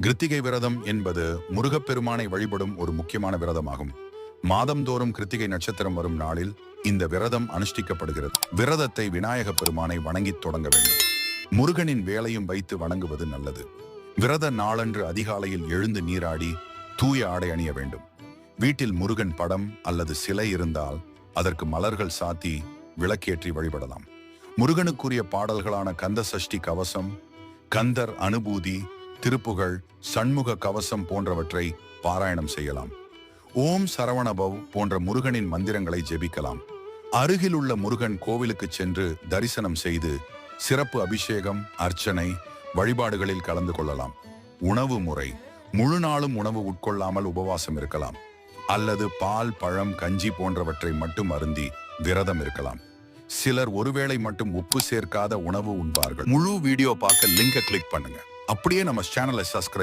கிருத்திகை விரதம் என்பது முருகப்பெருமானை வழிபடும் ஒரு முக்கியமான விரதமாகும். மாதந்தோறும் கிருத்திகை நட்சத்திரம் வரும் நாளில் இந்த விரதம் அனுஷ்டிக்கப்படுகிறது. விரதத்தை விநாயக பெருமானை வணங்கித் தொடங்க வேண்டும். முருகனின் வேலையும் வைத்து வணங்குவது நல்லது. விரத நாளன்று அதிகாலையில் எழுந்து நீராடி தூய ஆடை அணிய வேண்டும். வீட்டில் முருகன் படம் அல்லது சிலை இருந்தால் அதற்கு மலர்கள் சாத்தி விளக்கேற்றி வழிபடலாம். முருகனுக்குரிய பாடல்களான கந்த சஷ்டி கவசம் கந்தர் அனுபூதி திருப்புகழ் சண்முக கவசம் போன்றவற்றை பாராயணம் செய்யலாம். ஓம் சரவணபவ் போன்ற முருகனின் மந்திரங்களை ஜெபிக்கலாம். அருகில் உள்ள முருகன் கோவிலுக்கு சென்று தரிசனம் செய்து சிறப்பு அபிஷேகம் அர்ச்சனை வழிபாடுகளில் கலந்து கொள்ளலாம். உணவு முறை முழு நாளும் உணவு உட்கொள்ளாமல் உபவாசம் இருக்கலாம். அல்லது பால் பழம் கஞ்சி போன்றவற்றை மட்டும் அருந்தி விரதம் இருக்கலாம். சிலர் ஒருவேளை மட்டும் உப்பு சேர்க்காத உணவு உண்பார்கள். முழு வீடியோ பார்க்க லிங்கை கிளிக் பண்ணுங்க. அப்படியே நம்ம சேனலை சப்ஸ்கிரைப்